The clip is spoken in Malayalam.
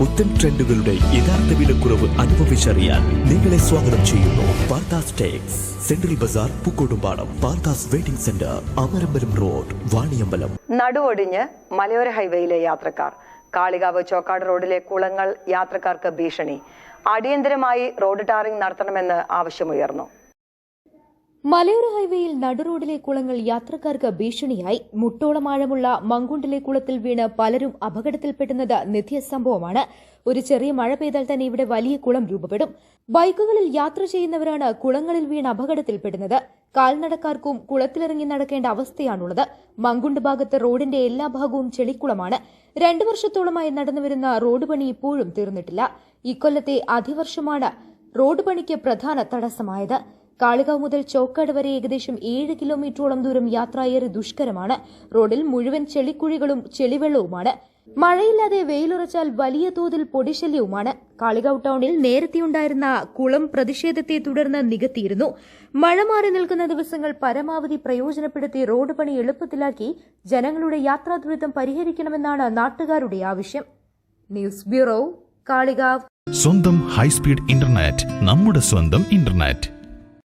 പുത്തൻ ട്രെൻഡുകളുടെ യഥാർത്ഥ വിലക്കുറവ് അനുഭവിച്ചറിയാൻ നിങ്ങളെ സ്വാഗതം ചെയ്യുന്നു Parthas Tex. Central bazaar Pookkottumpadam Parthas waiting centre Amarambalam road Vaniyambalam. നടുവൊടിഞ്ഞ് മലയോര ഹൈവേയിലെ യാത്രക്കാർ. കാളികാവ് ചോക്കാട് റോഡിലെ കുളങ്ങൾ യാത്രക്കാർക്ക് ഭീഷണി. അടിയന്തരമായി റോഡ് ടാറിംഗ് നടത്തണമെന്ന് ആവശ്യമുയർന്നു. മലയോര ഹൈവേയിൽ നടുറോഡിലെ കുളങ്ങൾ യാത്രക്കാർക്ക് ഭീഷണിയായി. മുട്ടോളം ആഴമുള്ള മങ്കുണ്ടിലെ കുളത്തിൽ വീണ് പലരും അപകടത്തിൽപ്പെടുന്നത് നിത്യസംഭവമാണ് ഒരു ചെറിയ മഴ പെയ്താൽ തന്നെ ഇവിടെ വലിയ കുളം രൂപപ്പെടും. ബൈക്കുകളിൽ യാത്ര ചെയ്യുന്നവരാണ് കുളങ്ങളിൽ വീണ് അപകടത്തിൽപ്പെടുന്നത്. കാൽനടക്കാർക്കും കുളത്തിലിറങ്ങി നടക്കേണ്ട അവസ്ഥയാണുള്ളത്. മങ്കുണ്ട് ഭാഗത്ത് റോഡിന്റെ എല്ലാ ഭാഗവും ചെളിക്കുളമാണ്. രണ്ടു വർഷത്തോളമായി നടന്നുവരുന്ന റോഡ് പണി ഇപ്പോഴും തീർന്നിട്ടില്ല. ഇക്കൊല്ലത്തെ അതിവർഷമാണ് റോഡ് പണിക്ക് പ്രധാന തടസ്സമായത്. കാളികാവ് മുതൽ ചോക്കാട് വരെ ഏകദേശം ഏഴ് കിലോമീറ്ററോളം ദൂരം യാത്ര ഏറെ ദുഷ്കരമാണ്. റോഡിൽ മുഴുവൻ ചെളിക്കുഴികളും ചെളിവെള്ളവുമാണ്. മഴയില്ലാതെ വെയിലുറച്ചാൽ വലിയ തോതിൽ പൊടിശല്യവുമാണ്. കാളികാവ് ടൗണിൽ നേരത്തെയുണ്ടായിരുന്ന കുളം പ്രതിഷേധത്തെ തുടർന്ന് നികത്തിയിരുന്നു. മഴ മാറി നിൽക്കുന്ന ദിവസങ്ങൾ പരമാവധി പ്രയോജനപ്പെടുത്തി റോഡ് പണി എളുപ്പത്തിലാക്കി ജനങ്ങളുടെ യാത്രാ ദുരിതം പരിഹരിക്കണമെന്നാണ് നാട്ടുകാരുടെ ആവശ്യം. News bureau Kalikavu. സ്വന്തം ഹൈസ്പീഡ് ഇന്റർനെറ്റ് നമ്മുടെ സ്വന്തം ഇന്റർനെറ്റ്.